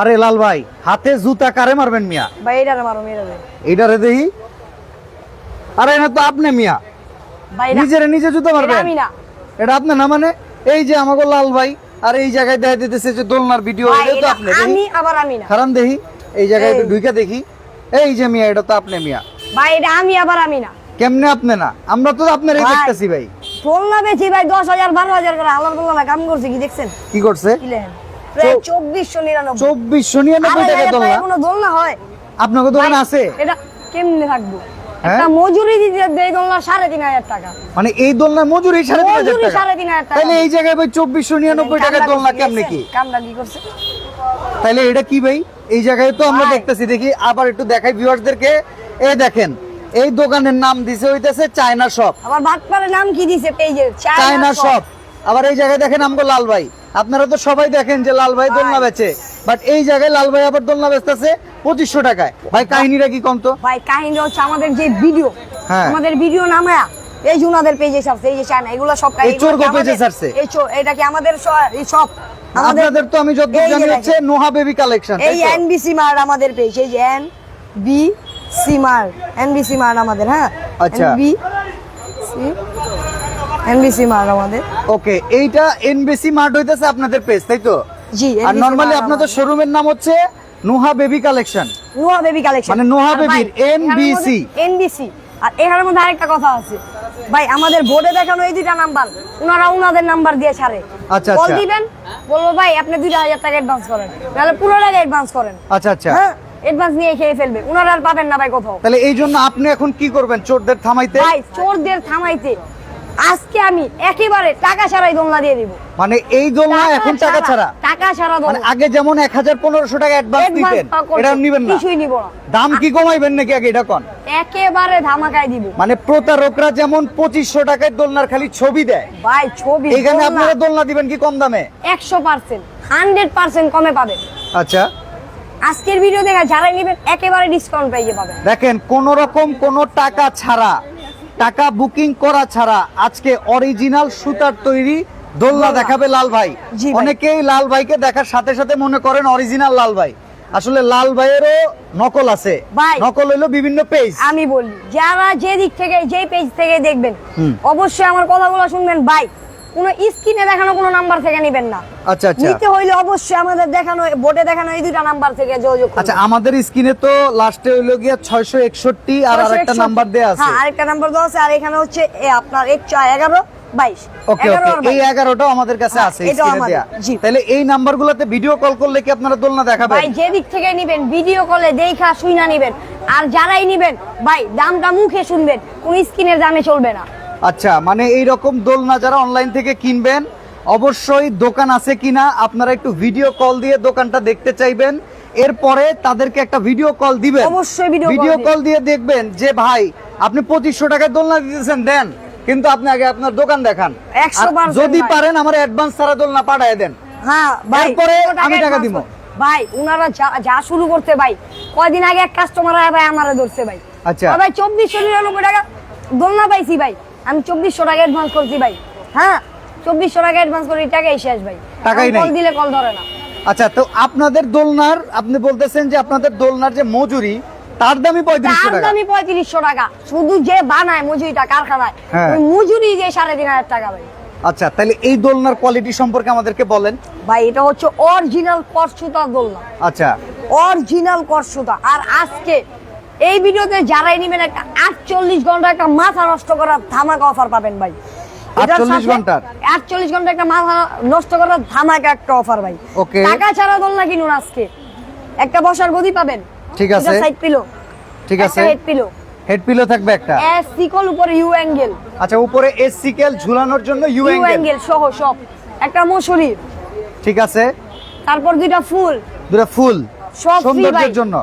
আরে লাল ভাই হাতে জুতা কারে মারবেন মিয়া? ভাই এটা মারো মেরে দে এইটারে দেখি। আরে এটা তো আপনি মিয়া। ভাই নিজেরে নিজে জুতা মারবেন? আমি না। এটা আপনি না মানে? এই যে আমাকে লাল ভাই আর এই জায়গায় দেখা দিতেছে যে দোলনার ভিডিও এটা তো আপনি আমি আবার আমি না। কারণ দেখি এই জায়গায় একটু এই। ঢুকে দেখি। এই যে মিয়া এটা তো আপনি মিয়া। ভাই এটা আমি আবার আমি না। কেমনে আপনি না? আমরা তো আপনারই ভাই। দেখতেছি ভাই। দোলনা বেচি ভাই দশ হাজার বারো হাজার করে আলাদা দোলনা কাম করছে কি দেখছেন? কি করছে? প্রায় টাকা দোলনা? কোনো দোলনা হয়? আপনাকে দোকান আছে? এটা কেমনে থাকব? হ্যাঁ? একটা মজুরি দিতে দেয় দোলনা টাকা। মানে এই মজুরি টাকা? তাহলে এই জায়গায় ভাই টাকা দোলনা কেমনে কি? কামরা কি করছে? তাহলে এটা কি ভাই? এই জায়গায় তো আমরা দেখতেছি দেখি আবার একটু দেখাই ভিউয়ারদেরকে এই দেখেন এই দোকানের নাম দিছে হইতেছে চায়না শপ। আবার নাম কি দিছে? পেজের চায়না শপ। আবার এই জায়গায় দেখেন আমগো লাল ভাই। আপনারা তো সবাই দেখেন যে লাল ভাই দোলনা বেচে বাট এই জায়গায় লাল ভাই আবার দোলনা বেচতেছে পঁচিশশো টাকায় ভাই কাহিনীটা কি কম তো ভাই কাহিনী হচ্ছে আমাদের যে ভিডিও হ্যাঁ। আমাদের ভিডিও নামায়া এই যে ওনাদের পেজে ছাড়ছে এই যে চায়না এগুলো সব এই page এ ছাড়ছে? এই চোর এটা কি আমাদের এই সব আপনাদের তো আমি যতদূর জানি। হচ্ছে নোহা বেবি কালেকশন এই এনবিসি মার্ট আমাদের পেজ এই যে N B C mart NBC mart আমাদের হ্যাঁ আচ্ছা। বি সি এনবিসি মার্ট আমাদের। ওকে এইটা এনবিসি মার্ট হইতেছে আপনাদের পেজ তাই তো? জি আর নরমালি আপনাদের শোরুমের নাম হচ্ছে Noha baby collection Noha baby collection মানে নোহা বেবির NBC এনবিসি আর এখানের মধ্যে আরেকটা কথা আছে। ভাই আমাদের বোর্ডে দেখানো এই দুইটা নাম্বার ওনারা ওনাদের নাম্বার দিয়ে ছাড়ে। আচ্ছা, কল আচ্ছা। দিবেন? বলব ভাই আপনি দুইটা হাজার টাকা অ্যাডভান্স করেন। নাহলে পুরো টাকা অ্যাডভান্স করেন। আচ্ছা আচ্ছা। হ্যাঁ অ্যাডভান্স নিয়ে খেয়ে ফেলবে। ওনারা আর পাবেন না ভাই কোথাও। তাহলে এই জন্য আপনি এখন কি করবেন চোরদের থামাইতে? ভাই চোরদের থামাইতে। আজকে আমি একেবারে টাকা ছাড়াই দোলনা দিয়ে দিব। মানে এই দোলনা এখন টাকা ছাড়া টাকা ছাড়া মানে আগে যেমন এক হাজার পনেরোশো টাকা অ্যাডভান্স দিতেন এটা নিবেন না। কিছুই নিব না। দাম কি কমাইবেন নাকি আগে এটা কন? একেবারে ধামাকাই দিব। মানে প্রতারকরা যেমন পঁচিশশো টাকায় দোলনার খালি ছবি দেয় ভাই ছবি এখানে আপনারা দোলনা দিবেন কি কম দামে? একশো পার্সেন্ট হান্ড্রেড পার্সেন্ট কমে পাবেন। আচ্ছা। আজকের ভিডিও দেখা যারাই নেবেন একেবারে ডিসকাউন্ট পাইয়ে পাবেন। দেখেন কোন রকম কোন টাকা ছাড়া টাকা বুকিং করা ছাড়া আজকে অরিজিনাল সুতার তৈরি দোল্লা দেখাবে লাল ভাই। অনেকেই লাল ভাইকে দেখার সাথে সাথে মনে করেন অরিজিনাল লাল ভাই। আসলে লাল ভাইয়েরও নকল আছে। নকল হইল বিভিন্ন পেজ আমি বলি যারা যে দিক থেকে যে পেজ থেকে দেখবেন অবশ্যই আমার কথাগুলো শুনবেন। ভাই কোনো স্ক্রিনে দেখানো কোনো নাম্বার থেকে নেবেন না। আচ্ছা আচ্ছা। নিতে হইলে অবশ্যই আমাদের দেখানো বোর্ডে দেখানো এই দুটা নাম্বার থেকে যোগাযোগ। আচ্ছা আমাদের স্ক্রিনে তো লাস্টে হইল গিয়া ছয়শো একষট্টি আর আরেকটা নাম্বার দেয়া আছে। হ্যাঁ আরেকটা নাম্বার দেওয়া আছে আর এখানে হচ্ছে আপনার এক ছয় এগারো বাইশ। ওকে এগারো ওকে আর এই বাইশ। এগারোটাও আমাদের কাছে হ্যাঁ, আছে এটাও স্ক্রিনে আমাদের, তাহলে এই নাম্বারগুলোতে ভিডিও কল করলে কি আপনারা দোলনা দেখাবেন? ভাই যে দিক থেকে নিবেন ভিডিও কলে দেখা শুইনা নিবেন। আর যারাই নিবেন ভাই দামটা মুখে শুনবেন কোন স্ক্রিনের দামে চলবে না। আচ্ছা মানে এই রকম দোলনা যারা অনলাইন থেকে কিনবেন অবশ্যই দোকান আছে কিনা আপনারা একটু ভিডিও কল দিয়ে দোকানটা দেখতে চাইবেন। এরপরে তাদেরকে একটা ভিডিও কল দিবেন। অবশ্যই ভিডিও কল দিয়ে দেখবেন যে ভাই আপনি পঁচিশশো টাকায় দোলনা দিতেছেন দেন। কিন্তু আপনি আগে আপনার দোকান দেখান। 100% আর যদি পারেন আমার অ্যাডভান্স ছাড়া দোলনা পাঠায় দেন। হ্যাঁ আমি টাকা দিব। ভাই উনারা যা- শুরু করতে ভাই। কয়দিন আগে এক কাস্টমার ভাই আমারে ধরছে ভাই। আচ্ছা। ভাই চব্বিশশো নিরানব্বই টাকা দোলনা পাইছি ভাই। আমি চব্বিশশো টাকা অ্যাডভান্স করছি ভাই। হ্যাঁ? চব্বিশশো টাকা অ্যাডভান্স করি টাকাই শেষ ভাই। টাকাই কল দিলে কল ধরে না। আচ্ছা তো আপনাদের দোলনার আপনি বলতেছেন যে আপনাদের দোলনার যে মজুরি তার দামই পঁয়ত্রিশশো তার টাকা। দামই পঁয়ত্রিশশো টাকা। শুধু যে বানায় মজুরিটা কারখানায় হ্যাঁ। ওই মজুরি যে সাড়ে তিন হাজার টাকা ভাই। আচ্ছা তাহলে এই দোলনার কোয়ালিটি সম্পর্কে আমাদেরকে বলেন। ভাই এটা হচ্ছে অরিজিনাল করসুতা দোলনা। আচ্ছা। অরিজিনাল করসুতা আর আজকে এই ভিডিওতে যারাই নেবেন একটা আটচল্লিশ ঘণ্টা একটা মাথা নষ্ট করার ধামাকা অফার পাবেন ভাই। এটার 48 সাথে ঘণ্টার? 48 ঘণ্টা একটা মাথা নষ্ট করার ধামাকা একটা অফার ভাই. টাকা ছাড়া দোলনা কিনুন আজকে। একটা বসার গদি পাবেন। ঠিক আছে। সাইড পিলো ঠিক আছে। হেড পিলো হেড পিলো থাকবে একটা? এস সিকল উপরে ইউ অ্যাঙ্গেল আচ্ছা উপরে এসি কেল ঝুলানোর জন্য ইউ অ্যাঙ্গেল সহ সব। একটা মশুরি ঠিক আছে। তারপর দুইটা ফুল। দুটো ফুল। সব সৌন্দর্যের জন্য।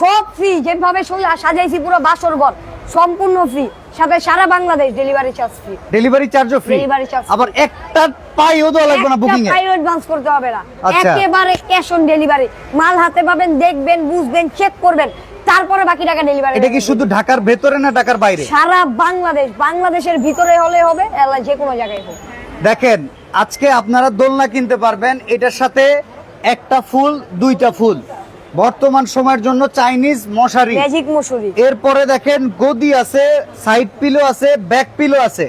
সব ফ্রি যেভাবে সাজাইছি পুরো বাসর ঘর সম্পূর্ণ ফ্রি সাথে সারা Bangladesh delivery charge free delivery চার্জও ফ্রি Delivery charge আবার একটা পাইও দেওয়া লাগবে না বুকিং এ অ্যাডভান্স করতে হবে না। আচ্ছা। একেবারে ক্যাশ অন ডেলিভারি মাল হাতে পাবেন দেখবেন বুঝবেন চেক করবেন। তারপরে বাকি টাকা ডেলিভারি এটা কি শুধু ঢাকার ভেতরে না ঢাকার বাইরে? সারা বাংলাদেশ বাংলাদেশের ভিতরে হলে হবে এলা যে কোনো জায়গায় হোক। দেখেন আজকে আপনারা দোলনা কিনতে পারবেন এটার সাথে একটা ফুল দুইটা ফুল। বর্তমান সময়ের জন্য চাইনিজ মশারি। ম্যাজিক মসুরি এরপরে দেখেন গদি আছে সাইড পিলো আছে ব্যাক পিলো আছে।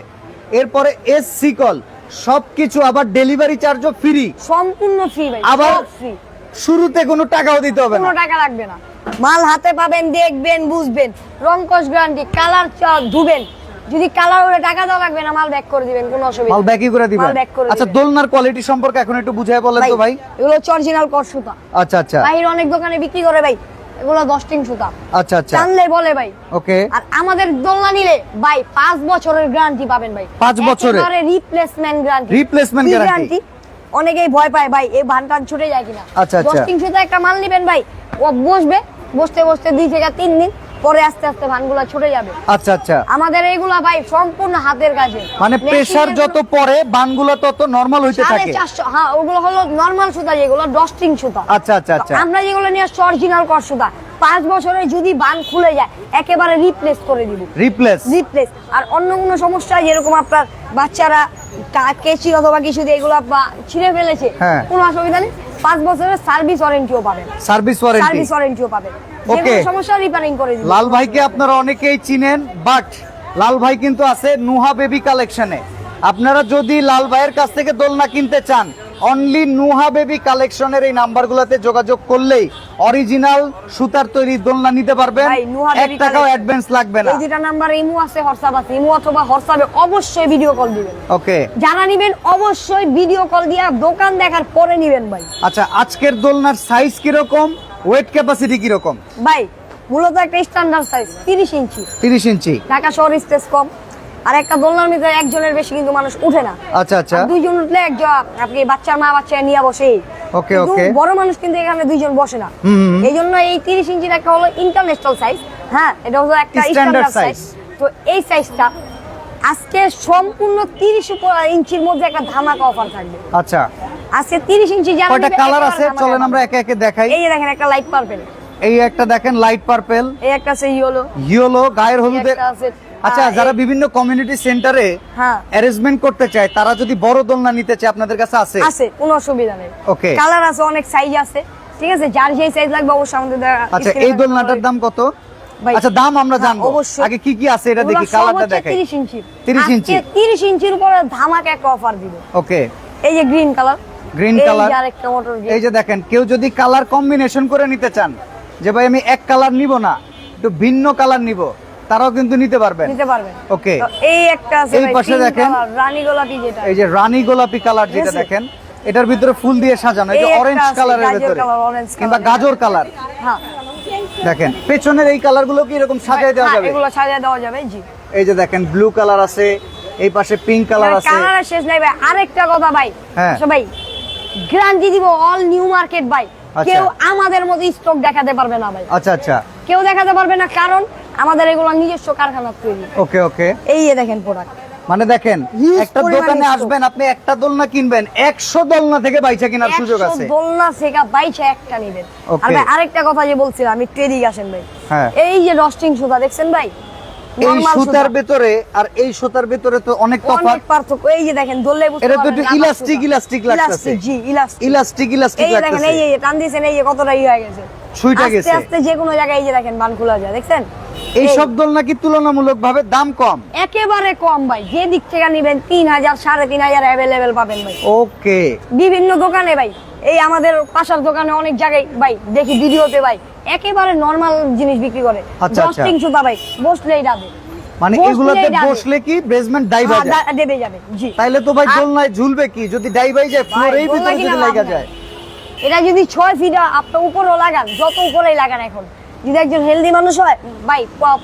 এরপরে এস সিকল সবকিছু আবার ডেলিভারি চার্জও ফ্রি। সম্পূর্ণ ফ্রি ভাই আবার শুরুতে কোনো টাকাও দিতে হবে না। কোনো টাকা লাগবে না। মাল হাতে পাবেন দেখবেন বুঝবেন। রং কস গ্যারান্টি কালার ধুবেন। যদি কালার হলে টাকা দেওয়া লাগবে না মাল ব্যাক করে দিবেন কোনো অসুবিধা মাল ব্যাকই করে দিবেন? মাল back করে আচ্ছা দোলনার কোয়ালিটি সম্পর্কে এখন একটু বুঝাই বলেন তো ভাই এগুলো হচ্ছে অরিজিনাল কর সুতা। আচ্ছা আচ্ছা। বাইরে অনেক দোকানে বিক্রি করে ভাই এগুলো দশ টিন সুতা। আচ্ছা আচ্ছা। জানলে বলে ভাই। ওকে। আর আমাদের দোলনা নিলে ভাই পাঁচ বছরের গ্যারান্টি পাবেন ভাই। পাঁচ বছরের? Replacement guarantee Replacement guarantee? অনেকেই ভয় পায় ভাই এই ভান টান ছুটে যায় কিনা। আচ্ছা, আচ্ছা। দশ তিন সুতা একটা মাল নিবেন ভাই ও বসবে বসতে বসতে দুই থেকে তিন দিন পরে আস্তে আস্তে ভানগুলা ছুটে যাবে। আচ্ছা আচ্ছা। আমাদের এইগুলা ভাই সম্পূর্ণ হাতের কাজে। মানে প্রেসার যত পরে বানগুলো তত নরমাল হইতে থাকে। হ্যাঁ ওগুলো হলো নর্মাল সুতা যেগুলো ডস্টিং সুতা। আচ্ছা আচ্ছা আচ্ছা। আমরা যেগুলো নিয়ে আসছি অরিজিনাল কর সুতা। পাঁচ বছরে যদি বান খুলে যায় একেবারে রিপ্লেস করে দিব। রিপ্লেস রিপ্লেস আর অন্য কোনো সমস্যা যেরকম আপনার বাচ্চারা কেচি অথবা কিছু দিয়ে এগুলো ছিঁড়ে ফেলেছে হ্যাঁ। কোনো অসুবিধা নেই। পাঁচ বছরের সার্ভিস ওয়ারেন্টিও পাবেন। সার্ভিস ওয়ারেন্টি সার্ভিস ওয়ারেন্টিও পাবেন। কোনো সমস্যা রিপেয়ারিং করে লাল ভাইকে আপনারা অনেকেই চিনেন বাট লাল ভাই কিন্তু আছে নুহা বেবি কালেকশনে আপনারা যদি লাল ভাইয়ের কাছ থেকে দোলনা কিনতে চান অনলি নুহা বেবি কালেকশনের এই নাম্বারগুলোতে যোগাযোগ করলেই অরিজিনাল সুতার তৈরি দোলনা নিতে পারবেন। এক টাকাও অ্যাডভান্স লাগবে না। এই নাম্বার ইমু আছে হোয়াটসঅ্যাপ আছে। ইমু অথবা হোয়াটসঅ্যাপে অবশ্যই ভিডিও কল দিবেন। ওকে যারা নিবেন অবশ্যই ভিডিও কল দিয়ে দোকান দেখার পরে নিবেন ভাই। আচ্ছা আজকের দোলনার সাইজ কীরকম? ওয়েট ক্যাপাসিটি কীরকম? ভাই মূলত একটা স্ট্যান্ডার্ড সাইজ তিরিশ ইঞ্চি। তিরিশ ইঞ্চি। ঢাকা শহর স্পেস কম। আর একটা দোলনার মধ্যে একজনের বেশি কিন্তু মানুষ উঠে না। আচ্ছা আচ্ছা। দুইজন উঠলে একজন আপনি বাচ্চার মা বাচ্চা নিয়ে বসে। কিন্তু okay. বড় মানুষ কিন্তু এখানে দুইজন বসে না। এই জন্য এই তিরিশ ইঞ্চির একটা হলো ইন্টারন্যাশনাল সাইজ হ্যাঁ এটা হলো একটা স্ট্যান্ডার্ড সাইজ তো এই সাইজটা আজকে সম্পূর্ণ তিরিশ ইঞ্চির মধ্যে একটা ধামাকা অফার থাকবে। আচ্ছা। আজকে তিরিশ ইঞ্চি যারা কয়টা কালার আছে? চলেন আমরা একে একে দেখাই। এই দেখেন একটা লাইট পারবেন এই একটা দেখেন লাইট পার্পেল এই একটা আছে ইয়েলো ইয়েলো গায়ের হলুদের আচ্ছা যারা বিভিন্ন কমিউনিটি সেন্টারে অ্যারেঞ্জমেন্ট করতে চায় তারা যদি বড় দোলনা নিতে চায় আপনাদের কাছে আছে? আছে কোনো অসুবিধা নেই। Okay. কালার আছে অনেক সাইজ আছে। ঠিক আছে যার যেই সাইজ লাগবে অবশ্যই আমাদের আচ্ছা এই দোলনাটার দাম কত? আচ্ছা দাম আমরা হ্যাঁ, জানব। অবশ্যই। আগে কি কি আছে এটা দেখি কালারটা দেখাই। 30 ইঞ্চি। 30 ইঞ্চি। 30 ইঞ্চির উপরে ধামাকা একটা অফার দিব। ওকে। এই যে গ্রিন কালার আরেকটা মোটর এই যে দেখেন কেউ যদি কালার কম্বিনেশন করে নিতে চান যে ভাই আমি এক কালার নিব না একটু ভিন্ন কালার নিব তারাও কিন্তু নিতে পারবেন। নিতে পারবেন। ওকে এই একটা আছে এই পাশে দেখেন। রানী গোলাপি যেটা। এই যে রানী গোলাপি কালার যেটা দেখেন এটার ভিতরে ফুল দিয়ে সাজানো এই যে অরেঞ্জ কালারের ভিতরে কিংবা গাজর কালার হ্যাঁ। দেখেন পেছনের এই কালারগুলো কি এরকম সাজিয়ে দেওয়া হ্যাঁ, যাবে? এগুলো সাজিয়ে দেওয়া যাবে জি। এই যে দেখেন ব্লু কালার আছে এই পাশে পিঙ্ক কালার আছে। কালারের শেষ নাই ভাই আরেকটা কথা ভাই হ্যাঁ। গ্যারান্টি দিব অল নিউ মার্কেট আচ্ছা। কেউ আমাদের মতো স্টক দেখাতে পারবে না ভাই। আচ্ছা আচ্ছা। কেউ দেখাতে পারবে না কারণ আমাদের এগুলো নিজস্ব কারখানা তৈরি। ওকে ওকে। এই যে দেখেন প্রোডাক্ট মানে দেখেন একটা দোকানে আসবেন আপনি একটা দোলনা কিনবেন একশো দোলনা থেকে বাইচা কেনার সুযোগ আছে। দোলনা সেকা বাইচা একটা নিবেন। আর ভাই আরেকটা কথা যে বলছিলাম আমি ট্রেডিং আসেন ভাই। হ্যাঁ। এই যে রস্টিং সুতা দেখছেন ভাই? এই সুতার সুতা। ভেতরে আর এই সুতার ভেতরে তো অনেক তফাৎ। পার্থক্য এই যে দেখেন এটা তো একটু ইলাস্টিক ইলাস্টিক লাগতেছে। জি ইলাস্টিক। ইলাস্টিক ইলাস্টিক এই দেখেন এই যে টান দিয়েছেন এই যে কতটা ই হয়ে গেছে। আস্তে গেছে। আস্তে যে কোনো জায়গায় এই যে দেখেন বান খোলা যায় দেখছেন? এই সব দোলনা কি তুলনামূলক ভাবে দাম কম। একেবারে কম ভাই। যে দিক থেকে নিবেন তিন হাজার সাড়ে তিন হাজার অ্যাভেলেবেল পাবেন ভাই। ওকে বিভিন্ন দোকানে ভাই। এই আমাদের পাশার দোকানে অনেক জায়গায় ভাই দেখি ভিডিওতে ভাই একেবারে নর্মাল জিনিস বিক্রি করে। আচ্ছা, দশ আচ্ছা। সুতা ভাই বসলেই যাবে। মানে এগুলাতে বসলে কি হ্যাঁ, দেবে যাবে জি। তাইলে তো ভাই দোলনায় ঝুলবে কি? যদি যায় ভিতরে যদি লাগা যায়। এটা যদি ছয় ফিট আপনার উপরেও লাগান যত উপরেই লাগান এখন। যদি একজন হেলদি মানুষ হয় ভাই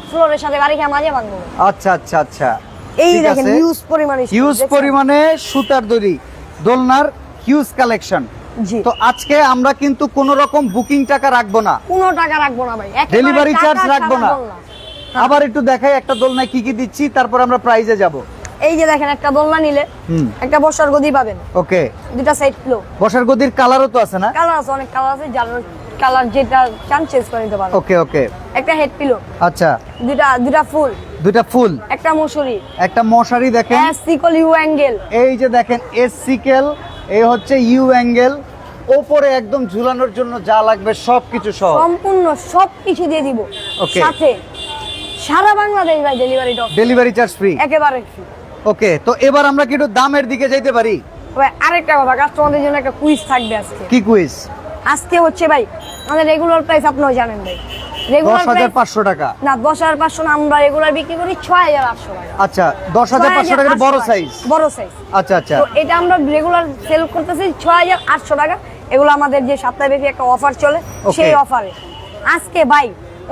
ফ্লোরের সাথে বাড়ি খেয়ে মাঝে ভাঙবো আচ্ছা আচ্ছা আচ্ছা। এই দেখেন। হিউজ পরিমাণে হিউজ পরিমাণে সুতার দড়ি দোলনার হিউজ কালেকশন তো আজকে আমরা কিন্তু কোন রকম বুকিং টাকা রাখব না। কোনো টাকা রাখব না ভাই charge ছাড়া রাখব না। আবার একটু দেখাই একটা দোলনায় কি কি দিচ্ছি তারপর আমরা প্রাইজে যাব। এই যে দেখেন একটা দোলনা নিলে একটা বসার গদি পাবেন। ওকে দুটা সাইড ফ্লো বসার গদির কালারও তো আছে না? কালার আছে অনেক কালার আছে যার কালার যেটা চান চেঞ্জ করে নিতে পারবেন। ওকে ওকে একটা হেড পিলো আচ্ছা। দুটা দুটা ফুল। দুইটা ফুল? একটা মশারি। একটা মশারি দেখেন। সিকল ইউ অ্যাঙ্গেল এই যে দেখেন এস সিকেল এই হচ্ছে ইউ অ্যাঙ্গেল ওপরে একদম ঝুলানোর জন্য যা লাগবে সবকিছু সহ। সম্পূর্ণ সব কিছু দিয়ে দিব। ওকে সাথে সারা বাংলাদেশ ভাই ডেলিভারি ডক ডেলিভারি চার্জ ফ্রি একেবারে free। ওকে তো এবার আমরা কি একটু দামের দিকে যাইতে পারি? ভাই আরেকটা কথা কাস্টমারদের জন্য একটা কুইজ থাকবে আজকে। কি কুইজ আজকে হচ্ছে ভাই আমাদের রেগুলার প্রাইস আপনারা জানেন ভাই। রেগুলার হাজার পাঁচশো টাকা। না দশ হাজার পাঁচশো না আমরা রেগুলার বিক্রি করি টাকা। আচ্ছা দশ হাজার পাঁচশো টাকার বড় সাইজ বড় সাইজ আচ্ছা আচ্ছা। তো এটা আমরা রেগুলার সেল করতেছি টাকা। এগুলো আমাদের যে সপ্তাহব্যাপী একটা অফার চলে সেই অফারে আজকে ভাই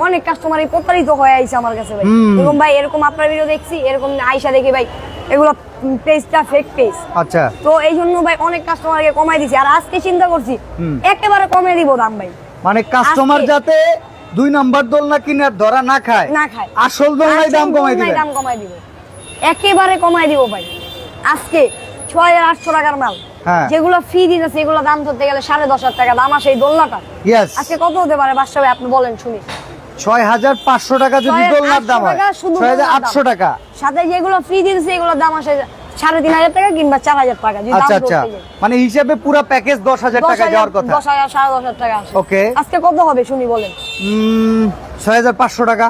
অনেক কাস্টমারই প্রতারিত হয়ে আইছে আমার কাছে ভাই। এরকম ভাই এরকম আপনার ভিডিও দেখছি এরকম আইসা দেখি ভাই এগুলো পেজটা ফেক পেজ আচ্ছা। তো এই জন্য ভাই অনেক কাস্টমারকে কমাই দিছি। আর আজকে চিন্তা করছি একেবারে কমে দিব দাম ভাই। মানে কাস্টমার যাতে দুই নাম্বার দোলনা কিনে আর ধরা না খায়? না খায়। আসল দোলনায় দাম কমাই দিবেন দাম কমাই দিব। একেবারে কমাই দিব ভাই। আজকে ছয় হাজার আটশো টাকার মাল। হ্যাঁ। যেগুলো ফ্রি দিতেছে এগুলো দাম ধরতে গেলে সাড়ে দশ হাজার টাকা দাম আসে এই দোলনাটা আজকে কত হতে পারে? বাদশা ভাই আপনি বলেন শুনি। ছয় হাজার পাঁচশো টাকা যদি 6,800 দোলনার দাম হয় ছয় হাজার আটশো। টাকা। সাথে যেগুলো ফ্রি দিতেছে এগুলোর দাম আসে সাড়ে তিন হাজার টাকা কিংবা চার হাজার টাকা আচ্ছা আচ্ছা। মানে হিসাবে পুরো প্যাকেজ দশ হাজার টাকা যাওয়ার কথা? দশ হাজার সাড়ে দশ হাজার টাকা Okay. আজকে কত হবে শুনি বলেন? ছয় হাজার পাঁচশো টাকা।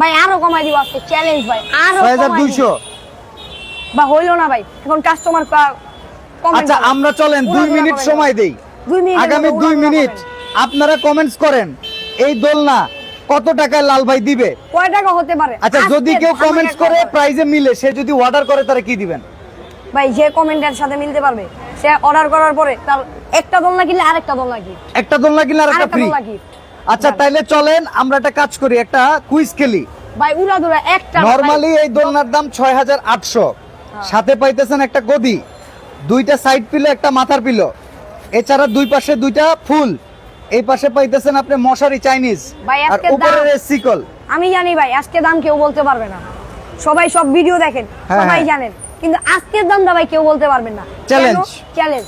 ভাই আরও কমাই দিব আজকে চ্যালেঞ্জ ভাই আরও ছয় হাজার দুইশো। বা হইল না ভাই এখন কাস্টমার আচ্ছা আমরা চলেন দুই মিনিট সময় দেই। আগামী দুই মিনিট আপনারা কমেন্টস করেন। এই দোলনা কত টাকায় লাল ভাই দিবে? কয় টাকা হতে পারে? আচ্ছা যদি কেউ কমেন্টস করে প্রাইজে মিলে সে যদি অর্ডার করে তারা কি দিবেন? ভাই যে কমেন্টের সাথে মিলতে পারবে সে অর্ডার করার পরে তার একটা দোলনা কিনলে আরেকটা দোলনা গিফট একটা দোলনা কিনলে আরেকটা ফ্রি আচ্ছা তাইলে চলেন আমরা একটা কাজ করি একটা কুইজ খেলি। ভাই উড়া দুরা একটা নরমালি এই দোলনার দাম ছয় হাজার আটশো সাথে পাইতেছেন একটা গদি। দুইটা সাইড পিলো একটা মাথার পিলো। এছাড়া দুই পাশে দুইটা ফুল। এই পাশে পাইতেছেন আপনি মশারি চাইনিজ ভাই, আর উপরের সিকল আমি জানি ভাই আজকে দাম কেউ বলতে পারবে না। সবাই সব ভিডিও দেখেন হ্যাঁ, সবাই হ্যাঁ। জানেন। কিন্তু আজকের দামটা ভাই কেউ বলতে পারবেন না। চ্যালেঞ্জ চ্যালেঞ্জ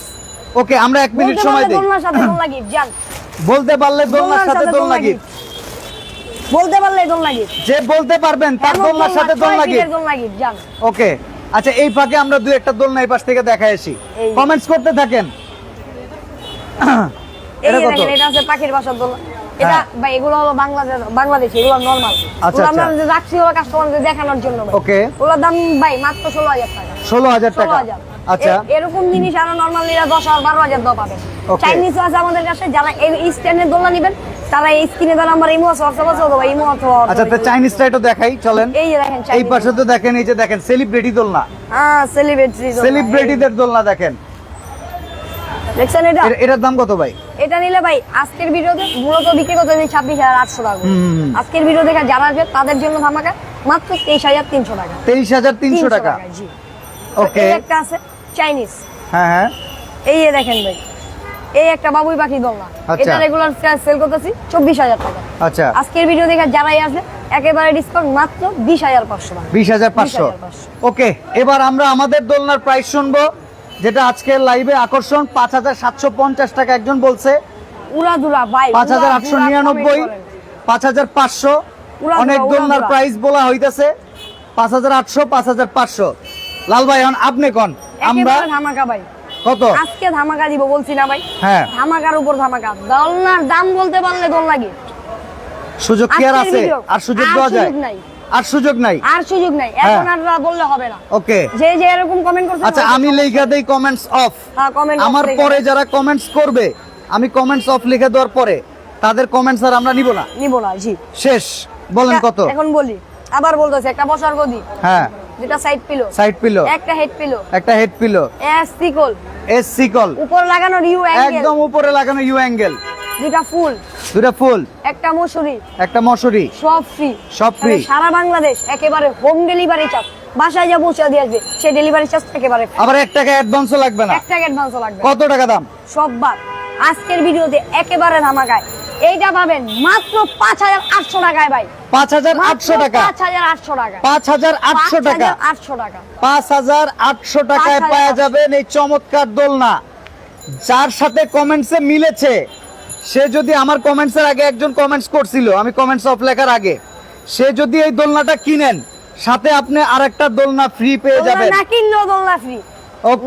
ওকে আমরা এক মিনিট বলতে সময় পারলে দিই। দোলনার সাথে দোলনা গিফট জান বলতে পারলে দোলনার সাথে দোলনা গিফট বলতে পারলে দোলনা গিফট যে বলতে পারবেন তার দোলনার সাথে দোলনা গিফট দোলনা গিফট জান ওকে আচ্ছা এই ফাঁকে আমরা দুই একটা দোলনা এই পাশ থেকে দেখা আসি। কমেন্টস করতে থাকেন। এটা কত? এটা আছে পাখির বাসার দোলনা এটা হ্যাঁ। ভাই এগুলো হলো বাংলাদেশ বাংলাদেশ এগুলো নরমাল আচ্ছা, আমরা আচ্ছা। রাখছি হলো কাস্টমারদের দেখানোর জন্য ওকে ওগুলোর দাম ভাই মাত্র টাকা। আচ্ছা। এরকম জিনিস আরও নরমাল দাও Okay. চাইনিজ আছে আমাদের কাছে যারা এই স্ট্যান্ডের দোলনা নিবেন তারা এই স্ক্রিনে দ্বারা আমার ইমো আছে হোয়াটসঅ্যাপ আছে অথবা ইমো অথবা আচ্ছা তো চাইনিজটা একটু দেখাই চলেন। এই যে দেখেন এই পাশে তো দেখেন এই যে দেখেন সেলিব্রিটি দোলনা। হ্যাঁ সেলিব্রিটি সেলিব্রিটিদের দোলনা দেখেন। দেখছেন এটা? এটার দাম কত ভাই? এটা নিলে ভাই আজকের ভিডিওতে মূলত বিক্রি করতে দিই ছাব্বিশ হাজার আটশো টাকা আজকের ভিডিও দেখে যারা আসবে তাদের জন্য ধামাকা মাত্র তেইশ হাজার তিনশো টাকা। তেইশ হাজার তিনশো টাকা। জি। ওকে একটা আছে চাইনিজ হ্যাঁ হ্যাঁ। এই যে দেখেন ভাই এই একটা বাবুই পাখি দোলনা আচ্ছা। এটা রেগুলার সেল করতেছি চব্বিশ হাজার টাকা। আচ্ছা। আজকের ভিডিও দেখে যারাই আসবে একেবারে ডিসকাউন্ট মাত্র বিশ হাজার পাঁচশো টাকা। বিশ হাজার পাঁচশো। 20,500 ওকে এবার আমরা আমাদের দোলনার প্রাইস শুনব। যেটা আজকের লাইভে আকর্ষণ পাঁচ হাজার সাতশো পঞ্চাশ টাকা একজন বলছে। ভাই পাঁচ হাজার আটশো নিরানব্বই পাঁচ হাজার পাঁচশো অনেক দোলনার প্রাইস বলা হইতেছে। পাঁচ হাজার আটশো পাঁচ হাজার পাঁচশো। লাল ভাই এখন আপনি কন? আমরা ধামাকা ভাই। কত? আজকে ধামাকা দিব বলছি না ভাই। হ্যাঁ। ধামাকার উপর ধামাকা। দোলনার দাম বলতে পারলে দোল লাগে। সুযোগ কি আর আছে? আর সুযোগ দেওয়া যায়? নাই। আর সুযোগ নাই? আর সুযোগ নাই। এখন আর বললে হবে না। ওকে। যে যে এরকম কমেন্ট করছে আচ্ছা আমি লেখা দেই কমেন্টস অফ হ্যাঁ, আমার পরে যারা কমেন্টস করবে আমি কমেন্টস অফ লিখে দেওয়ার পরে তাদের কমেন্টস আর আমরা নিব না। নিব না জি। শেষ। বলেন কত? এখন বলি আবার বলতেছে একটা বসার গদি। হ্যাঁ। যেটা সাইড পিলো সাইড পিলো একটা হেড পিলো একটা হেড পিলো এস সিকল এস সিকল উপর লাগানো রিউ অ্যাঙ্গেল একদম উপরে লাগানো ইউ অ্যাঙ্গেল দুটা ফুল। দুটা ফুল। একটা মশুরি একটা মশুরি সব ফ্রি সব free। সারা বাংলাদেশ একেবারে হোম ডেলিভারি চার্জ বাসায় যা পৌঁছে দিয়ে আসবে সেই ডেলিভারি চার্জ একেবারে আবার এক টাকা অ্যাডভান্সও লাগবে না। এক টাকা অ্যাডভান্সও লাগবে। কত টাকা দাম? সব বাদ আজকের ভিডিওতে একেবারে ধামাকায়। এইটা পাবেন মাত্র পাঁচ হাজার আটশো টাকায় ভাই। পাঁচ হাজার আটশো টাকা। পাঁচ হাজার আটশো টাকা। পাঁচ হাজার আটশো টাকা। আটশো টাকা। পাঁচ হাজার আটশো টাকায় পাওয়া যাবেন এই চমৎকার দোলনা। যার সাথে কমেন্টসে মিলেছে সে যদি আমার কমেন্টসের আগে একজন কমেন্টস করছিল আমি কমেন্টস অফ লেখার আগে সে যদি এই দোলনাটা কিনেন সাথে আপনি আরেকটা দোলনা ফ্রি পেয়ে যাবেন। না কিনলেও দোলনা ফ্রি.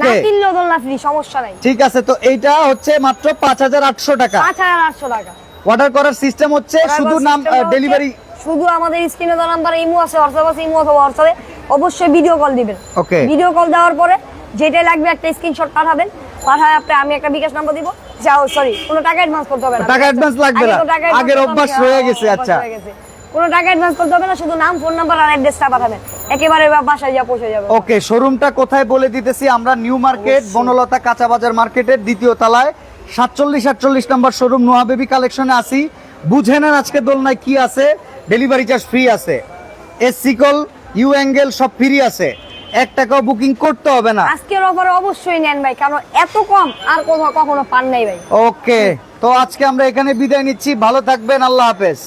না কিনলেও দোলনা ফ্রি সমস্যা নাই। ঠিক আছে তো এইটা হচ্ছে মাত্র পাঁচ হাজার আটশো টাকা। পাঁচ হাজার আটশো টাকা। অর্ডার করার সিস্টেম হচ্ছে শুধু নাম ডেলিভারি শুধু আমাদের স্ক্রিনে দেওয়া নাম্বার ইমো আছে হোয়াটসঅ্যাপ আছে ইমো অথবা হোয়াটসঅ্যাপে অবশ্যই ভিডিও কল দিবেন। Okay. ভিডিও কল দেওয়ার পরে যেটাই লাগবে একটা স্ক্রিনশট পাঠাবেন। পাঠায় আপনি আমি একটা বিকাশ নাম্বার দিব। যাও সরি কোনো টাকা অ্যাডভান্স করতে হবে না। টাকা advance লাগবে না। আগের অভ্যাস হ্যাঁ, রয়ে গেছে, আচ্ছা। কোনো টাকা অ্যাডভান্স করতে হবে না শুধু নাম ফোন নাম্বার আর অ্যাড্রেসটা পাঠাবেন। একেবারে বাসায় যা পৌঁছে যাবে। ওকে শোরুমটা কোথায় বলে দিতেছি? আমরা নিউ মার্কেট বনলতা কাঁচা বাজার মার্কেটের দ্বিতীয় তলায়। সাতচল্লিশ আটচল্লিশ নম্বর শোরুম নোয়া বেবি কালেকশনে আসি বুঝে নেন আজকে দোলনায় কি আছে? ডেলিভারি চার্জ ফ্রি আছে। এসি সিকল ইউ অ্যাঙ্গেল সব ফ্রি আছে। এক টাকাও বুকিং করতে হবে না। আজকের অফারে অবশ্যই নেন ভাই কারণ এত কম আর কোথাও কখনো পান নাই ভাই। ওকে তো আজকে আমরা এখানে বিদায় নিচ্ছি। ভালো থাকবেন আল্লাহ হাফেজ।